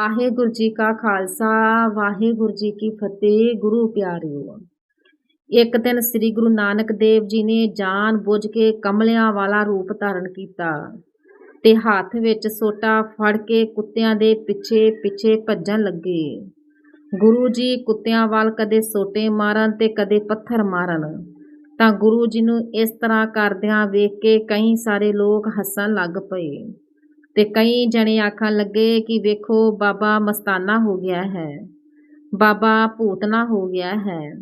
ਵਾਹਿਗੁਰੂ ਜੀ ਕਾ ਖਾਲਸਾ, ਵਾਹਿਗੁਰੂ ਜੀ ਕੀ ਫਤਿਹ, ਗੁਰੂ ਪਿਆਰਿਓ। ਇੱਕ ਦਿਨ ਸ੍ਰੀ ਗੁਰੂ ਨਾਨਕ ਦੇਵ ਜੀ ਨੇ ਜਾਣ ਬੁੱਝ ਕੇ ਕਮਲਿਆਂ ਵਾਲਾ ਰੂਪ ਧਾਰਨ ਕੀਤਾ ਤੇ ਹੱਥ ਵਿੱਚ ਸੋਟਾ ਫੜ ਕੇ ਕੁੱਤਿਆਂ ਦੇ ਪਿੱਛੇ ਪਿੱਛੇ ਭੱਜਣ ਲੱਗੇ। ਗੁਰੂ ਜੀ ਕੁੱਤਿਆਂ ਵੱਲ ਕਦੇ ਸੋਟੇ ਮਾਰਨ ਤੇ ਕਦੇ ਪੱਥਰ ਮਾਰਨ। ਤਾਂ ਗੁਰੂ ਜੀ ਨੂੰ ਇਸ ਤਰ੍ਹਾਂ ਕਰਦਿਆਂ ਵੇਖ ਕੇ ਕਈ ਸਾਰੇ ਲੋਕ ਹੱਸਣ ਲੱਗ ਪਏ। ਤੇ ਕਈ ਜਣੇ ਆਖਣ ਲੱਗੇ ਕਿ ਵੇਖੋ, ਬਾਬਾ ਮਸਤਾਨਾ ਹੋ ਗਿਆ ਹੈ। ਬਾਬਾ ਭੂਤਨਾ ਹੋ ਗਿਆ ਹੈ।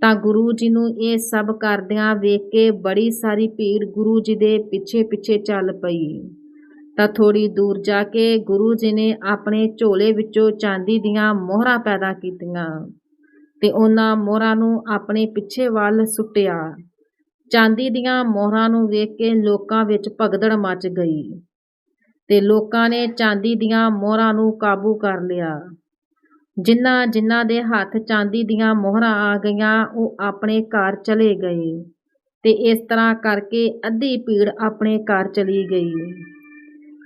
ਤਾਂ ਗੁਰੂ ਜੀ ਨੂੰ ਇਹ ਸਭ ਕਰਦਿਆਂ ਵੇਖ ਕੇ ਬੜੀ ਸਾਰੀ ਭੀੜ ਗੁਰੂ ਜੀ ਦੇ ਪਿੱਛੇ ਪਿੱਛੇ ਚੱਲ ਪਈ। ਤਾਂ ਥੋੜੀ ਦੂਰ ਜਾ ਕੇ ਗੁਰੂ ਜੀ ਨੇ ਆਪਣੇ ਝੋਲੇ ਵਿੱਚੋਂ ਚਾਂਦੀ ਦੀਆਂ ਮੋਹਰਾਂ ਪੈਦਾ ਕੀਤੀਆਂ ਤੇ ਉਹਨਾਂ ਮੋਹਰਾਂ ਨੂੰ ਆਪਣੇ ਪਿੱਛੇ ਵੱਲ ਸੁੱਟਿਆ। ਚਾਂਦੀ ਦੀਆਂ ਮੋਹਰਾਂ ਨੂੰ ਵੇਖ ਕੇ ਲੋਕਾਂ ਵਿੱਚ ਭਗਦੜ ਮਚ ਗਈ। ਤੇ ਲੋਕਾਂ ਨੇ ਚਾਂਦੀ ਦੀਆਂ ਮੋਹਰਾਂ ਨੂੰ ਕਾਬੂ ਕਰ ਲਿਆ। ਜਿਨ੍ਹਾਂ ਜਿਨ੍ਹਾਂ ਦੇ ਹੱਥ ਚਾਂਦੀ ਦੀਆਂ ਮੋਹਰਾਂ ਆ ਗਈਆਂ, ਉਹ ਆਪਣੇ ਘਰ ਚਲੇ ਗਏ ਤੇ ਇਸ ਤਰ੍ਹਾਂ ਕਰਕੇ ਅੱਧੀ ਭੀੜ ਆਪਣੇ ਘਰ ਚਲੀ ਗਈ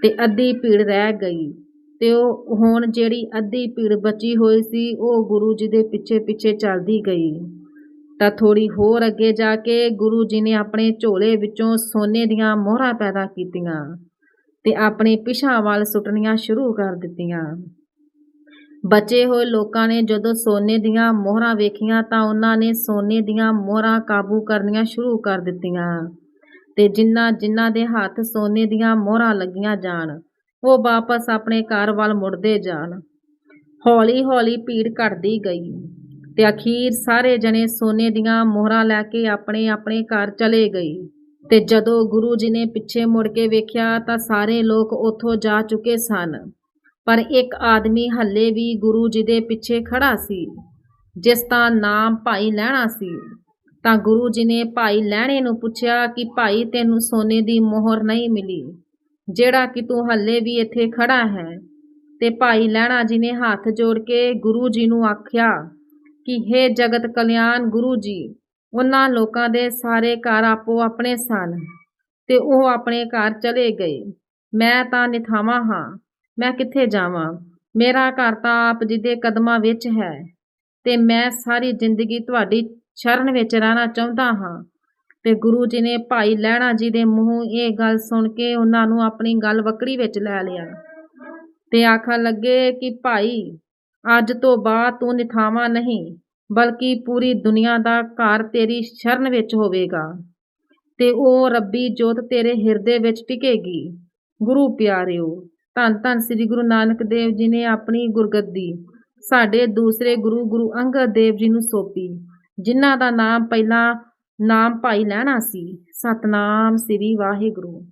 ਤੇ ਅੱਧੀ ਭੀੜ ਰਹਿ ਗਈ ਤੇ ਉਹ ਹੁਣ ਜਿਹੜੀ ਅੱਧੀ ਭੀੜ ਬਚੀ ਹੋਈ ਸੀ, ਉਹ ਗੁਰੂ ਜੀ ਦੇ ਪਿੱਛੇ ਪਿੱਛੇ ਚੱਲਦੀ ਗਈ। ਤਾਂ ਥੋੜ੍ਹੀ ਹੋਰ ਅੱਗੇ ਜਾ ਕੇ ਗੁਰੂ ਜੀ ਨੇ ਆਪਣੇ ਝੋਲੇ ਵਿੱਚੋਂ ਸੋਨੇ ਦੀਆਂ ਮੋਹਰਾਂ ਪੈਦਾ ਕੀਤੀਆਂ। ਤੇ ਆਪਣੇ ਪਿਛਾਂ ਵੱਲ ਸੁੱਟਣੀਆਂ ਸ਼ੁਰੂ ਕਰ ਦਿੱਤੀਆਂ। ਬਚੇ ਹੋਏ ਲੋਕਾਂ ਨੇ ਜਦੋਂ ਸੋਨੇ ਦੀਆਂ ਮੋਹਰਾਂ ਵੇਖੀਆਂ ਤਾਂ ਉਹਨਾਂ ਨੇ ਸੋਨੇ ਦੀਆਂ ਮੋਹਰਾਂ ਕਾਬੂ ਕਰਨੀਆਂ ਸ਼ੁਰੂ ਕਰ ਦਿੱਤੀਆਂ ਤੇ ਜਿਨ੍ਹਾਂ ਜਿਨ੍ਹਾਂ ਦੇ ਹੱਥ ਸੋਨੇ ਦੀਆਂ ਮੋਹਰਾਂ ਲੱਗੀਆਂ ਜਾਣ, ਉਹ ਵਾਪਸ ਆਪਣੇ ਘਰ ਵੱਲ ਮੁੜਦੇ ਜਾਣ। ਹੌਲੀ ਹੌਲੀ ਭੀੜ ਘਟਦੀ ਗਈ ਤੇ ਅਖੀਰ ਸਾਰੇ ਜਣੇ ਸੋਨੇ ਦੀਆਂ ਮੋਹਰਾਂ ਲੈ ਕੇ ਆਪਣੇ ਆਪਣੇ ਘਰ ਚਲੇ ਗਏ। ਤੇ ਜਦੋਂ ਗੁਰੂ ਜੀ ਨੇ ਪਿੱਛੇ ਮੁੜ ਕੇ ਵੇਖਿਆ ਤਾਂ ਸਾਰੇ ਲੋਕ ਉੱਥੋਂ ਜਾ ਚੁੱਕੇ ਸਨ। ਪਰ ਇੱਕ ਆਦਮੀ ਹੱਲੇ ਵੀ ਗੁਰੂ ਜੀ ਦੇ ਪਿੱਛੇ ਖੜਾ ਸੀ, ਜਿਸ ਦਾ ਨਾਮ ਭਾਈ ਲਹਿਣਾ ਸੀ। ਤਾਂ ਗੁਰੂ ਜੀ ਨੇ ਭਾਈ ਲਹਿਣੇ ਨੂੰ ਪੁੱਛਿਆ ਕਿ ਭਾਈ, ਤੈਨੂੰ ਸੋਨੇ ਦੀ ਮੋਹਰ ਨਹੀਂ ਮਿਲੀ, ਜਿਹੜਾ ਕਿ ਤੂੰ ਹੱਲੇ ਵੀ ਇੱਥੇ ਖੜਾ ਹੈ। ਤੇ ਭਾਈ ਲਹਿਣਾ ਜੀ ਨੇ ਹੱਥ ਜੋੜ ਕੇ ਗੁਰੂ ਜੀ ਨੂੰ ਆਖਿਆ ਕਿ हे ਜਗਤ ਕਲਿਆਣ ਗੁਰੂ ਜੀ ਉਹਨਾਂ ਲੋਕਾਂ ਦੇ ਸਾਰੇ ਘਰ ਆਪੋ ਆਪਣੇ ਸਨ ਤੇ ਉਹ ਆਪਣੇ ਘਰ ਚਲੇ ਗਏ। ਮੈਂ ਤਾਂ ਨਿਥਾਵਾਂ ਹਾਂ, ਮੈਂ ਕਿੱਥੇ ਜਾਵਾਂ? ਮੇਰਾ ਘਰ ਤਾਂ ਆਪ ਜੀ ਦੇ ਕਦਮਾਂ ਵਿੱਚ ਹੈ ਤੇ ਮੈਂ ਸਾਰੀ ਜ਼ਿੰਦਗੀ ਤੁਹਾਡੀ ਸ਼ਰਨ ਵਿੱਚ ਰਹਿਣਾ ਚਾਹੁੰਦਾ ਹਾਂ। ਤੇ ਗੁਰੂ ਜੀ ਨੇ ਭਾਈ ਲਹਿਣਾ ਜੀ ਦੇ ਮੂੰਹੋਂ ਇਹ ਗੱਲ ਸੁਣ ਕੇ ਉਹਨਾਂ ਨੂੰ ਆਪਣੀ ਗੱਲ ਵਕੜੀ ਵਿੱਚ ਲੈ ਲਿਆ ਤੇ ਆਖਣ ਲੱਗੇ ਕਿ ਭਾਈ, ਅੱਜ ਤੋਂ ਬਾਅਦ ਤੂੰ ਨਿਥਾਵਾਂ ਨਹੀਂ। ਬਲਕਿ ਪੂਰੀ ਦੁਨੀਆ ਦਾ ਘਰ ਤੇਰੀ ਸ਼ਰਨ ਵਿੱਚ ਹੋਵੇਗਾ ਤੇ ਉਹ ਰੱਬੀ ਜੋਤ ਤੇਰੇ ਹਿਰਦੇ ਵਿੱਚ ਟਿਕੇਗੀ। ਗੁਰੂ ਪਿਆਰਿਓ, ਧੰਨ ਧੰਨ ਸ੍ਰੀ ਗੁਰੂ ਨਾਨਕ ਦੇਵ ਜੀ ਨੇ ਆਪਣੀ ਗੁਰਗੱਦੀ ਸਾਡੇ ਦੂਸਰੇ ਗੁਰੂ ਗੁਰੂ ਅੰਗਦ ਦੇਵ ਜੀ ਨੂੰ ਸੌਂਪੀ, ਜਿਨ੍ਹਾਂ ਦਾ ਨਾਮ ਪਹਿਲਾਂ ਨਾਮ ਭਾਈ ਲਹਿਣਾ ਸੀ। ਸਤਨਾਮ ਸ੍ਰੀ ਵਾਹਿਗੁਰੂ।